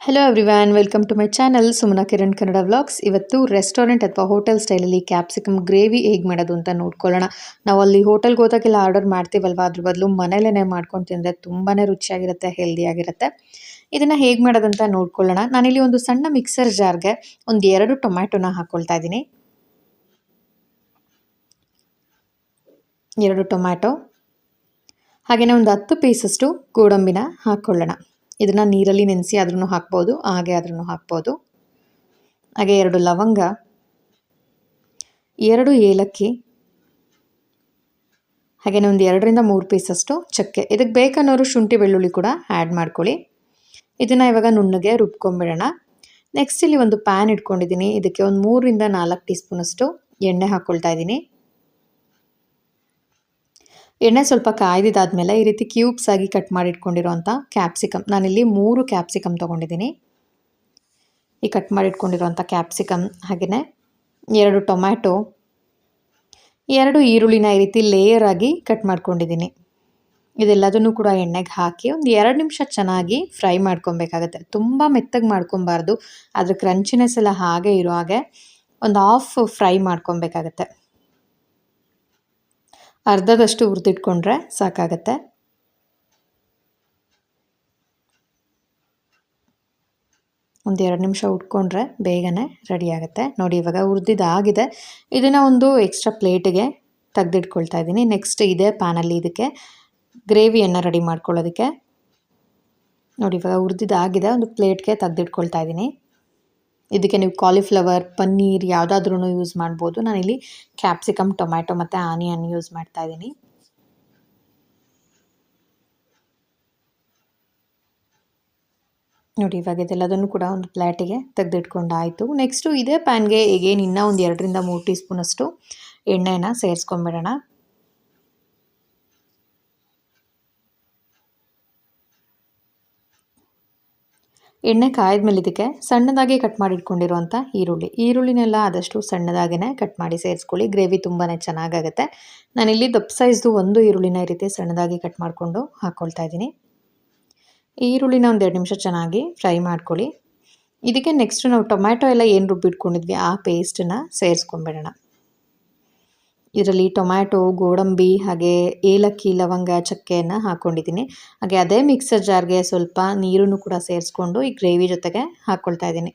Hello everyone welcome to my channel Sumana Kiran Kannada vlogs ಇವತ್ತು restaurant ಅಥವಾ hotel ಸ್ಟೈಲಲ್ಲಿ capsicum gravy ಹೇಗೆ ಮಾಡೋದು ಅಂತ ನೋಡ್ಕೊಳ್ಳೋಣ. ನಾವು ಅಲ್ಲಿ ಹೋಟೆಲ್ಗೆ ಹೋದಾಗೆಲ್ಲ ಆರ್ಡರ್ ಮಾಡ್ತೀವಲ್ವ? ಅದ್ರ ಬದಲು ಮನೇಲೇ ಮಾಡ್ಕೊಂಡು ತಿಂದರೆ ತುಂಬಾ ರುಚಿಯಾಗಿರುತ್ತೆ ಹೆಲ್ದಿಯಾಗಿರುತ್ತೆ ಇದನ್ನು ಹೇಗೆ ಮಾಡೋದಂತ ನೋಡ್ಕೊಳ್ಳೋಣ. ನಾನಿಲ್ಲಿ ಒಂದು ಸಣ್ಣ ಮಿಕ್ಸರ್ ಜಾರ್ಗೆ ಒಂದು ಎರಡು ಟೊಮ್ಯಾಟೊನ ಹಾಕ್ಕೊಳ್ತಾ ಇದ್ದೀನಿ. ಎರಡು ಟೊಮ್ಯಾಟೊ ಹಾಗೆಯೇ ಒಂದು ಹತ್ತು ಪೀಸಷ್ಟು ಗೋಡಂಬಿನ ಹಾಕ್ಕೊಳ್ಳೋಣ ಇದನ್ನು ನೀರಲ್ಲಿ ನೆನೆಸಿ ಅದ್ರೂ ಹಾಕ್ಬೋದು, ಹಾಗೆ ಅದ್ರೂ ಹಾಕ್ಬೋದು. ಹಾಗೆ ಎರಡು ಲವಂಗ, ಎರಡು ಏಲಕ್ಕಿ ಹಾಗೆಯೇ ಒಂದು ಎರಡರಿಂದ ಮೂರು ಪೀಸಷ್ಟು ಚಕ್ಕೆ. ಇದಕ್ಕೆ ಬೇಕನ್ನೋರು ಶುಂಠಿ ಬೆಳ್ಳುಳ್ಳಿ ಕೂಡ ಆ್ಯಡ್ ಮಾಡ್ಕೊಳ್ಳಿ. ಇದನ್ನು ಇವಾಗ ನುಣ್ಣಗೆ ರುಬ್ಕೊಂಬಿಡೋಣ. ನೆಕ್ಸ್ಟ್ ಇಲ್ಲಿ ಒಂದು ಪ್ಯಾನ್ ಇಟ್ಕೊಂಡಿದ್ದೀನಿ. ಇದಕ್ಕೆ ಒಂದು ಮೂರರಿಂದ ನಾಲ್ಕು ಟೀ ಸ್ಪೂನಷ್ಟು ಎಣ್ಣೆ ಹಾಕ್ಕೊಳ್ತಾ ಇದ್ದೀನಿ. ಎಣ್ಣೆ ಸ್ವಲ್ಪ ಕಾಯ್ದಿದ್ದಾದಮೇಲೆ ಈ ರೀತಿ ಕ್ಯೂಬ್ಸ್ ಆಗಿ ಕಟ್ ಮಾಡಿ ಇಟ್ಕೊಂಡಿರೋಂಥ ಕ್ಯಾಪ್ಸಿಕಮ್. ನಾನಿಲ್ಲಿ ಮೂರು ಕ್ಯಾಪ್ಸಿಕಮ್ ತೊಗೊಂಡಿದ್ದೀನಿ. ಈ ಕಟ್ ಮಾಡಿ ಇಟ್ಕೊಂಡಿರೋಂಥ ಕ್ಯಾಪ್ಸಿಕಮ್ ಹಾಗೆಯೇ ಎರಡು ಟೊಮ್ಯಾಟೊ, ಎರಡು ಈರುಳ್ಳಿನ ಈ ರೀತಿ ಲೇಯರ್ ಆಗಿ ಕಟ್ ಮಾಡ್ಕೊಂಡಿದ್ದೀನಿ. ಇದೆಲ್ಲದನ್ನು ಕೂಡ ಎಣ್ಣೆಗೆ ಹಾಕಿ ಒಂದು ಎರಡು ನಿಮಿಷ ಚೆನ್ನಾಗಿ ಫ್ರೈ ಮಾಡ್ಕೊಬೇಕಾಗತ್ತೆ. ತುಂಬ ಮೆತ್ತಗೆ ಮಾಡ್ಕೊಬಾರ್ದು. ಅದ್ರ ಕ್ರಂಚಿನೆಸ್ ಎಲ್ಲ ಹಾಗೆ ಇರೋ ಹಾಗೆ ಒಂದು ಹಾಫ್ ಫ್ರೈ ಮಾಡ್ಕೊಬೇಕಾಗತ್ತೆ. ಅರ್ಧದಷ್ಟು ಹುರಿದಿಟ್ಕೊಂಡ್ರೆ ಸಾಕಾಗತ್ತೆ. ಒಂದು ಎರಡು ನಿಮಿಷ ಉಟ್ಕೊಂಡ್ರೆ ಬೇಗನೆ ರೆಡಿ ಆಗುತ್ತೆ. ನೋಡಿ ಇವಾಗ ಆಗಿದೆ. ಇದನ್ನು ಒಂದು ಎಕ್ಸ್ಟ್ರಾ ಪ್ಲೇಟಿಗೆ ತೆಗೆದಿಟ್ಕೊಳ್ತಾ ಇದ್ದೀನಿ. ನೆಕ್ಸ್ಟ್ ಇದೇ ಪ್ಯಾನಲ್ಲಿ ಇದಕ್ಕೆ ಗ್ರೇವಿಯನ್ನು ರೆಡಿ ಮಾಡ್ಕೊಳ್ಳೋದಕ್ಕೆ. ನೋಡಿ ಇವಾಗ ಆಗಿದೆ. ಒಂದು ಪ್ಲೇಟ್ಗೆ ತೆಗೆದಿಟ್ಕೊಳ್ತಾ ಇದ್ದೀನಿ. ಇದಕ್ಕೆ ನೀವು ಕಾಲಿಫ್ಲವರ್ ಪನ್ನೀರ್ ಯಾವುದಾದ್ರೂ ಯೂಸ್ ಮಾಡ್ಬೋದು. ನಾನಿಲ್ಲಿ ಕ್ಯಾಪ್ಸಿಕಮ್ ಟೊಮ್ಯಾಟೊ ಮತ್ತು ಆನಿಯನ್ ಯೂಸ್ ಮಾಡ್ತಾ ಇದ್ದೀನಿ. ನೋಡಿ, ಇವಾಗ ಇದೆಲ್ಲದನ್ನು ಕೂಡ ಒಂದು ಪ್ಲೇಟಿಗೆ ತೆಗೆದಿಟ್ಕೊಂಡಾಯಿತು. ನೆಕ್ಸ್ಟು ಇದೇ ಪ್ಯಾನ್ಗೆ ಈಗೇನು ಇನ್ನೂ ಒಂದು ಎರಡರಿಂದ ಮೂರು ಟೀ ಸ್ಪೂನಷ್ಟು ಎಣ್ಣೆನ ಸೇರಿಸ್ಕೊಂಬಿಡೋಣ. ಎಣ್ಣೆ ಕಾಯ್ದ ಇದಕ್ಕೆ ಸಣ್ಣದಾಗಿ ಕಟ್ ಮಾಡಿ ಇಟ್ಕೊಂಡಿರುವಂಥ ಈರುಳ್ಳಿ. ಈರುಳ್ಳಿನೆಲ್ಲ ಆದಷ್ಟು ಸಣ್ಣದಾಗೇ ಕಟ್ ಮಾಡಿ ಸೇರಿಸ್ಕೊಳ್ಳಿ. ಗ್ರೇವಿ ತುಂಬಾ ಚೆನ್ನಾಗಾಗುತ್ತೆ. ನಾನಿಲ್ಲಿ ದಪ್ಪ ಸೈಜ್ದು ಒಂದು ಈರುಳ್ಳಿನ ಈ ರೀತಿ ಸಣ್ಣದಾಗಿ ಕಟ್ ಮಾಡಿಕೊಂಡು ಹಾಕ್ಕೊಳ್ತಾ ಇದ್ದೀನಿ. ಈರುಳ್ಳಿನ ಒಂದು ಎರಡು ನಿಮಿಷ ಚೆನ್ನಾಗಿ ಫ್ರೈ ಮಾಡ್ಕೊಳ್ಳಿ. ಇದಕ್ಕೆ ನೆಕ್ಸ್ಟ್ ನಾವು ಟೊಮ್ಯಾಟೊ ಎಲ್ಲ ಏನು ರುಬ್ಬಿಟ್ಕೊಂಡಿದ್ವಿ, ಆ ಪೇಸ್ಟನ್ನು ಸೇರಿಸ್ಕೊಂಬಿಡೋಣ. ಇದರಲ್ಲಿ ಟೊಮ್ಯಾಟೊ, ಗೋಡಂಬಿ, ಹಾಗೆ ಏಲಕ್ಕಿ, ಲವಂಗ, ಚಕ್ಕೆಯನ್ನು ಹಾಕ್ಕೊಂಡಿದ್ದೀನಿ ಹಾಗೆ ಅದೇ ಮಿಕ್ಸರ್ ಜಾರ್ಗೆ ಸ್ವಲ್ಪ ನೀರನ್ನು ಕೂಡ ಸೇರಿಸ್ಕೊಂಡು ಈ ಗ್ರೇವಿ ಜೊತೆಗೆ ಹಾಕ್ಕೊಳ್ತಾ ಇದ್ದೀನಿ.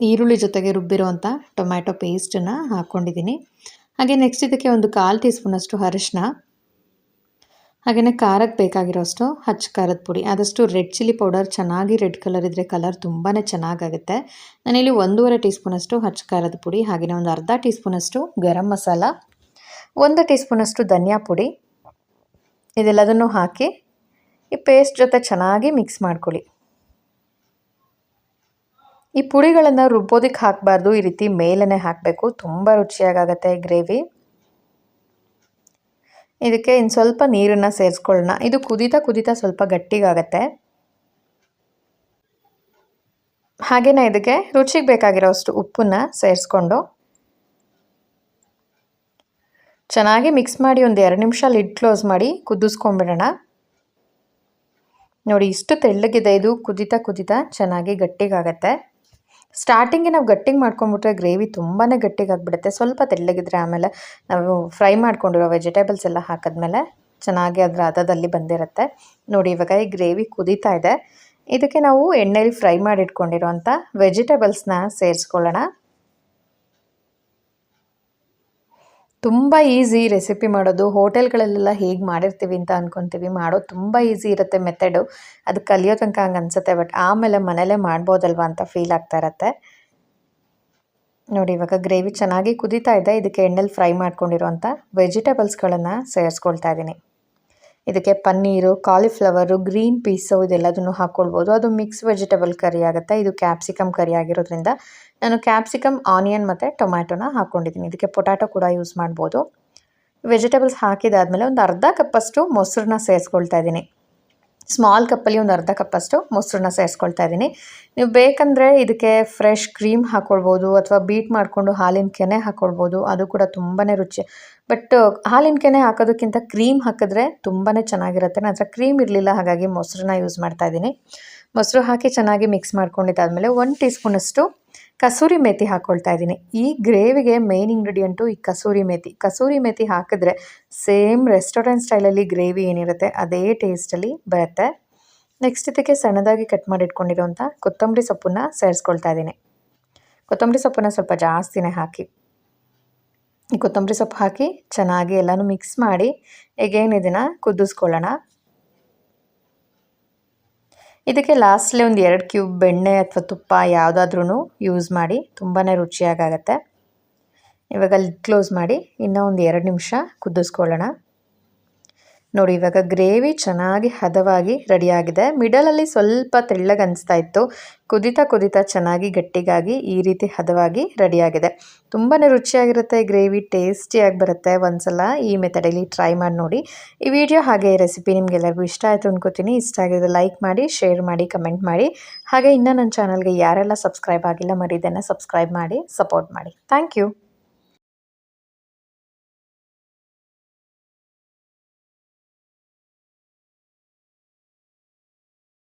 ಈರುಳ್ಳಿ ಜೊತೆಗೆ ರುಬ್ಬಿರುವಂಥ ಟೊಮ್ಯಾಟೊ ಪೇಸ್ಟನ್ನು ಹಾಕ್ಕೊಂಡಿದ್ದೀನಿ ಹಾಗೆ ನೆಕ್ಸ್ಟ್ ಇದಕ್ಕೆ ಒಂದು ಕಾಲು ಟೀ ಸ್ಪೂನಷ್ಟು ಅರಿಶಿನ ಹಾಗೆಯೇ ಖಾರಕ್ಕೆ ಬೇಕಾಗಿರೋಷ್ಟು ಹಚ್ಚ ಖಾರದ ಪುಡಿ. ಆದಷ್ಟು ರೆಡ್ ಚಿಲ್ಲಿ ಪೌಡರ್, ಚೆನ್ನಾಗಿ ರೆಡ್ ಕಲರ್ ಇದ್ದರೆ ಕಲರ್ ತುಂಬಾ ಚೆನ್ನಾಗಾಗುತ್ತೆ. ನಾನಿಲ್ಲಿ ಒಂದೂವರೆ ಟೀ ಸ್ಪೂನಷ್ಟು ಹಚ್ಚ ಖಾರದ ಪುಡಿ ಹಾಗೆಯೇ ಒಂದು ಅರ್ಧ ಟೀ ಸ್ಪೂನಷ್ಟು ಗರಂ ಮಸಾಲ, ಒಂದು ಟೀ ಸ್ಪೂನಷ್ಟು ಧನಿಯಾ ಪುಡಿ. ಇದೆಲ್ಲದನ್ನು ಹಾಕಿ ಈ ಪೇಸ್ಟ್ ಜೊತೆ ಚೆನ್ನಾಗಿ ಮಿಕ್ಸ್ ಮಾಡ್ಕೊಳ್ಳಿ. ಈ ಪುಡಿಗಳನ್ನು ರುಬ್ಬೋದಕ್ಕೆ ಹಾಕಬಾರ್ದು. ಈ ರೀತಿ ಮೇಲೇ ಹಾಕಬೇಕು. ತುಂಬ ರುಚಿಯಾಗತ್ತೆ ಗ್ರೇವಿ. ಇದಕ್ಕೆ ಇನ್ನು ಸ್ವಲ್ಪ ನೀರನ್ನು ಸೇರಿಸ್ಕೊಳ್ಳೋಣ ಇದು ಕುದೀತಾ ಕುದೀತಾ ಸ್ವಲ್ಪ ಗಟ್ಟಿಗಾಗತ್ತೆ. ಹಾಗೆಯೇ ಇದಕ್ಕೆ ರುಚಿಗೆ ಬೇಕಾಗಿರೋಷ್ಟು ಉಪ್ಪನ್ನು ಸೇರಿಸ್ಕೊಂಡು ಚೆನ್ನಾಗಿ ಮಿಕ್ಸ್ ಮಾಡಿ ಒಂದು ಎರಡು ನಿಮಿಷ ಲಿಡ್ ಕ್ಲೋಸ್ ಮಾಡಿ ಕುದಿಸ್ಕೊಂಡ್ಬಿಡೋಣ. ನೋಡಿ ಇಷ್ಟು ತೆಳ್ಳಗಿದೆ. ಇದು ಕುದಿತಾ ಕುದಿತಾ ಚೆನ್ನಾಗಿ ಗಟ್ಟಿಗಾಗತ್ತೆ. ಸ್ಟಾರ್ಟಿಂಗ್ಗೆ ನಾವು ಗಟ್ಟಿಗೆ ಮಾಡ್ಕೊಂಡ್ಬಿಟ್ರೆ ಗ್ರೇವಿ ತುಂಬಾ ಗಟ್ಟಿಗಾಗ್ಬಿಡುತ್ತೆ ಸ್ವಲ್ಪ ತೆಳ್ಳಗಿದ್ರೆ ಆಮೇಲೆ ನಾವು ಫ್ರೈ ಮಾಡ್ಕೊಂಡಿರೋ ವೆಜಿಟೇಬಲ್ಸ್ ಎಲ್ಲ ಹಾಕಿದ್ಮೇಲೆ ಚೆನ್ನಾಗಿ ಅದರ ಹದದಲ್ಲಿ ಬಂದಿರುತ್ತೆ. ನೋಡಿ, ಇವಾಗ ಈ ಗ್ರೇವಿ ಕುದೀತಾ ಇದೆ. ಇದಕ್ಕೆ ನಾವು ಎಣ್ಣೆಲಿ ಫ್ರೈ ಮಾಡಿ ಅಂಥ ವೆಜಿಟೇಬಲ್ಸ್ನ ಸೇರಿಸ್ಕೊಳ್ಳೋಣ. ತುಂಬ ಈಸಿ ರೆಸಿಪಿ ಮಾಡೋದು. ಹೋಟೆಲ್ಗಳಲ್ಲೆಲ್ಲ ಹೇಗೆ ಮಾಡಿರ್ತೀವಿ ಅಂತ ಅಂದ್ಕೊತೀವಿ ಮಾಡೋದು ತುಂಬ ಈಸಿ ಇರುತ್ತೆ ಮೆಥಡು ಅದು ಕಲಿಯೋ ತನಕ ಹಂಗೆ ಅನಿಸುತ್ತೆ ಬಟ್ ಆಮೇಲೆ ಮನೇಲೇ ಮಾಡ್ಬೋದಲ್ವ ಅಂತ ಫೀಲ್ ಆಗ್ತಾ ಇರತ್ತೆ. ನೋಡಿ, ಇವಾಗ ಗ್ರೇವಿ ಚೆನ್ನಾಗಿ ಕುದೀತಾ ಇದೆ. ಇದಕ್ಕೆ ಎಣ್ಣೆಲಿ ಫ್ರೈ ಮಾಡ್ಕೊಂಡಿರೋಂಥ ವೆಜಿಟೇಬಲ್ಸ್ಗಳನ್ನು ಸೇರಿಸ್ಕೊಳ್ತಾ ಇದ್ದೀನಿ ಇದಕ್ಕೆ ಪನ್ನೀರು ಕಾಲಿಫ್ಲವರು ಗ್ರೀನ್ ಪೀಸು ಇದೆಲ್ಲದನ್ನು ಹಾಕ್ಕೊಳ್ಬೋದು ಅದು ಮಿಕ್ಸ್ ವೆಜಿಟೇಬಲ್ ಕರಿ ಆಗುತ್ತೆ. ಇದು ಕ್ಯಾಪ್ಸಿಕಮ್ ಕರಿ ಆಗಿರೋದ್ರಿಂದ ನಾನು ಕ್ಯಾಪ್ಸಿಕಮ್ ಆನಿಯನ್ ಮತ್ತು ಟೊಮ್ಯಾಟೊನ ಹಾಕ್ಕೊಂಡಿದ್ದೀನಿ ಇದಕ್ಕೆ ಪೊಟ್ಯಾಟೊ ಕೂಡ ಯೂಸ್ ಮಾಡ್ಬೋದು. ವೆಜಿಟೇಬಲ್ಸ್ ಹಾಕಿದಾದಮೇಲೆ ಒಂದು ಅರ್ಧ ಕಪ್ಪಷ್ಟು ಮೊಸರನ್ನ ಸೇರಿಸ್ಕೊಳ್ತಾ ಇದ್ದೀನಿ. ಸ್ಮಾಲ್ ಕಪ್ಪಲ್ಲಿ ಒಂದು ಅರ್ಧ ಕಪ್ಪಷ್ಟು ಮೊಸರನ್ನ ಸೇರಿಸ್ಕೊಳ್ತಾ ಇದ್ದೀನಿ. ನೀವು ಬೇಕಂದರೆ ಇದಕ್ಕೆ ಫ್ರೆಶ್ ಕ್ರೀಮ್ ಹಾಕ್ಕೊಳ್ಬೋದು ಅಥವಾ ಬೀಟ್ ಮಾಡಿಕೊಂಡು ಹಾಲಿನ ಕೆನೆ ಹಾಕ್ಕೊಳ್ಬೋದು ಅದು ಕೂಡ ತುಂಬಾ ರುಚಿ. ಬಟ್ ಹಾಲಿನ ಕೆನೆ ಹಾಕೋದಕ್ಕಿಂತ ಕ್ರೀಮ್ ಹಾಕಿದ್ರೆ ತುಂಬಾ ಚೆನ್ನಾಗಿರುತ್ತೆ. ನನ್ನ ಕ್ರೀಮ್ ಇರಲಿಲ್ಲ, ಹಾಗಾಗಿ ಮೊಸರನ್ನ ಯೂಸ್ ಮಾಡ್ತಾ ಇದ್ದೀನಿ. ಮೊಸರು ಹಾಕಿ ಚೆನ್ನಾಗಿ ಮಿಕ್ಸ್ ಮಾಡ್ಕೊಂಡಿದ್ದಾದಮೇಲೆ ಒನ್ ಟೀ ಸ್ಪೂನಷ್ಟು ಕಸೂರಿ ಮೇಥಿ ಹಾಕ್ಕೊಳ್ತಾ ಇದ್ದೀನಿ. ಈ ಗ್ರೇವಿಗೆ ಮೇನ್ ಇಂಗ್ರೀಡಿಯೆಂಟು ಈ ಕಸೂರಿ ಮೇಥಿ ಕಸೂರಿ ಮೇಥಿ ಹಾಕಿದ್ರೆ ಸೇಮ್ ರೆಸ್ಟೋರೆಂಟ್ ಸ್ಟೈಲಲ್ಲಿ ಗ್ರೇವಿ ಏನಿರುತ್ತೆ, ಅದೇ ಟೇಸ್ಟಲ್ಲಿ ಬರುತ್ತೆ. ನೆಕ್ಸ್ಟ್ ಇದಕ್ಕೆ ಸಣ್ಣದಾಗಿ ಕಟ್ ಮಾಡಿ ಇಟ್ಕೊಂಡಿರೋಂಥ ಕೊತ್ತಂಬರಿ ಸೊಪ್ಪನ್ನ ಸೇರಿಸ್ಕೊಳ್ತಾ ಇದ್ದೀನಿ. ಕೊತ್ತಂಬರಿ ಸೊಪ್ಪನ್ನ ಸ್ವಲ್ಪ ಜಾಸ್ತಿನೇ ಹಾಕಿ. ಈ ಕೊತ್ತಂಬರಿ ಸೊಪ್ಪು ಹಾಕಿ ಚೆನ್ನಾಗಿ ಎಲ್ಲನೂ ಮಿಕ್ಸ್ ಮಾಡಿ ಎಗೇನ್ ಇದನ್ನು ಕುದಿಸ್ಕೊಳ್ಳೋಣ. ಇದಕ್ಕೆ ಲಾಸ್ಟ್ಲಿ ಒಂದು ಎರಡು ಕ್ಯೂಬ್ ಬೆಣ್ಣೆ ಅಥವಾ ತುಪ್ಪ ಯಾವುದಾದ್ರೂ ಯೂಸ್ ಮಾಡಿ ತುಂಬಾ ರುಚಿಯಾಗತ್ತೆ ಇವಾಗ ಲಿಡ್ ಕ್ಲೋಸ್ ಮಾಡಿ ಇನ್ನೂ ಒಂದು ಎರಡು ನಿಮಿಷ ಕುದಿಸ್ಕೊಳ್ಳೋಣ. ನೋಡಿ, ಇವಾಗ ಗ್ರೇವಿ ಚೆನ್ನಾಗಿ ಹದವಾಗಿ ರೆಡಿಯಾಗಿದೆ. ಮಿಡಲಲ್ಲಿ ಸ್ವಲ್ಪ ತೆಳ್ಳಗೆ ಅನಿಸ್ತಾ ಇತ್ತು. ಕುದಿತಾ ಕುದಿತಾ ಚೆನ್ನಾಗಿ ಗಟ್ಟಿಗಾಗಿ ಈ ರೀತಿ ಹದವಾಗಿ ರೆಡಿಯಾಗಿದೆ. ತುಂಬಾ ರುಚಿಯಾಗಿರುತ್ತೆ ಗ್ರೇವಿ, ಟೇಸ್ಟಿಯಾಗಿ ಬರುತ್ತೆ. ಒಂದ್ಸಲ ಈ ಮೆಥಡಲ್ಲಿ ಟ್ರೈ ಮಾಡಿ ನೋಡಿ. ಈ ವಿಡಿಯೋ ಹಾಗೆ ರೆಸಿಪಿ ನಿಮಗೆಲ್ಲರಿಗೂ ಇಷ್ಟ ಆಯಿತು ಅನ್ಕೋತೀನಿ. ಇಷ್ಟ ಆಗಿದ್ರೆ ಲೈಕ್ ಮಾಡಿ, ಶೇರ್ ಮಾಡಿ, ಕಮೆಂಟ್ ಮಾಡಿ. ಹಾಗೆ ಇನ್ನೂ ನನ್ನ ಚಾನಲ್ಗೆ ಯಾರೆಲ್ಲ ಸಬ್ಸ್ಕ್ರೈಬ್ ಆಗಿಲ್ಲ ಮರಿದನ್ನು ಸಬ್ಸ್ಕ್ರೈಬ್ ಮಾಡಿ, ಸಪೋರ್ಟ್ ಮಾಡಿ. Thank you.